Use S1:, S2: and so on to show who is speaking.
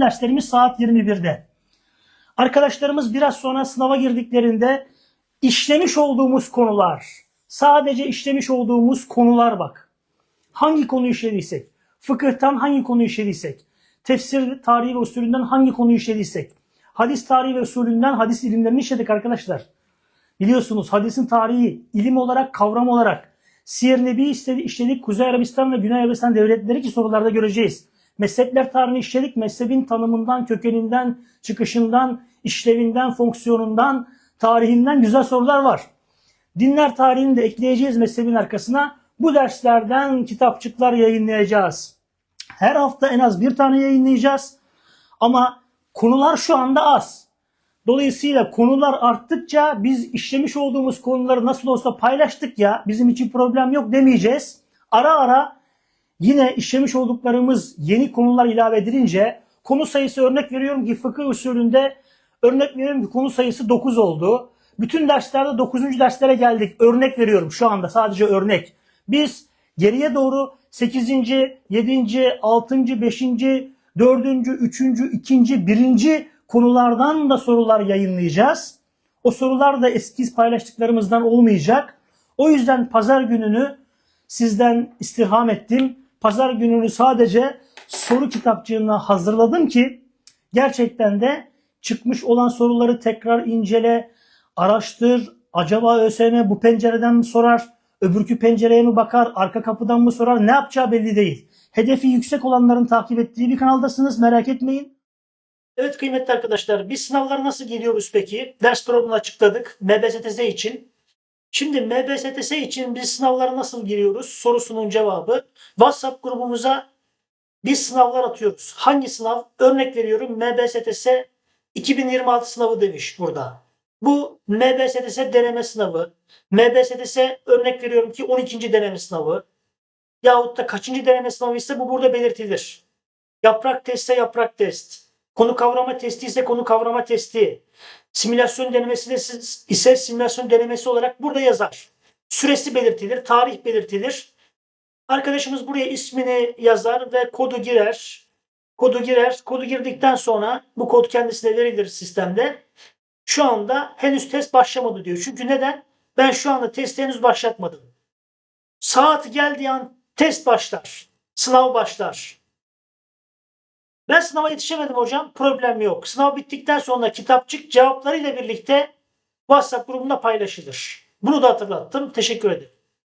S1: Derslerimiz saat 21'de. Arkadaşlarımız biraz sonra sınava girdiklerinde işlemiş olduğumuz konular, sadece işlemiş olduğumuz konular bak. Hangi konuyu işlediysek, fıkıhtan hangi konuyu işlediysek, tefsir tarihi ve usulünden hangi konuyu işlediysek, hadis tarihi ve usulünden hadis ilimlerini işledik arkadaşlar. Biliyorsunuz hadisin tarihi, ilim olarak, kavram olarak Siyer Nebi işledik. Kuzey Arabistan ve Güney Arabistan devletleri ki sorularda göreceğiz. Mezhepler tarihini işledik. Mezhebin tanımından, kökeninden, çıkışından, işlevinden, fonksiyonundan, tarihinden güzel sorular var. Dinler tarihini de ekleyeceğiz mezhebin arkasına. Bu derslerden kitapçıklar yayınlayacağız. Her hafta en az bir tane yayınlayacağız. Ama konular şu anda az. Dolayısıyla konular arttıkça biz işlemiş olduğumuz konuları nasıl olsa paylaştık ya bizim için problem yok demeyeceğiz. Ara ara yine işlemiş olduklarımız yeni konular ilave edilince konu sayısı örnek veriyorum ki fıkıh usulünde örnek veriyorum ki konu sayısı 9 oldu. Bütün derslerde 9. derslere geldik. Örnek veriyorum şu anda sadece örnek. Biz geriye doğru 8. 7. 6. 5. 4. 3. 2. 1 konulardan da sorular yayınlayacağız. O sorular da eski paylaştıklarımızdan olmayacak. O yüzden pazar gününü sizden istirham ettim. Pazar gününü sadece soru kitapçığına hazırladım ki gerçekten de çıkmış olan soruları tekrar incele, araştır. Acaba ÖSYM bu pencereden mi sorar, öbürkü pencereye mi bakar, arka kapıdan mı sorar ne yapacağı belli değil. Hedefi yüksek olanların takip ettiği bir kanaldasınız merak etmeyin. Evet kıymetli arkadaşlar biz sınavlara nasıl geliyoruz peki? Ders programını açıkladık MBSTS için. Şimdi MBSTS için biz sınavlara nasıl giriyoruz? Sorusunun cevabı WhatsApp grubumuza biz sınavlar atıyoruz. Hangi sınav? Örnek veriyorum MBSTS 2026 sınavı demiş burada. Bu MBSTS deneme sınavı. MBSTS örnek veriyorum ki 12. deneme sınavı. Yahut da kaçıncı deneme sınavı ise bu burada belirtilir. Yaprak testse yaprak test. Konu kavrama testi ise konu kavrama testi. Simülasyon denemesi de ise simülasyon denemesi olarak burada yazar. Süresi belirtilir, tarih belirtilir. Arkadaşımız buraya ismini yazar ve kodu girer. Kodu girer. Kodu girdikten sonra bu kod kendisine verilir sistemde. Şu anda henüz test başlamadı diyor. Çünkü neden? Ben şu anda testi henüz başlatmadım. Saat geldiği an test başlar. Sınav başlar. Ben sınava yetişemedim hocam. Problem yok. Sınav bittikten sonra kitapçık cevaplarıyla birlikte WhatsApp grubunda paylaşılır. Bunu da hatırlattım. Teşekkür ederim.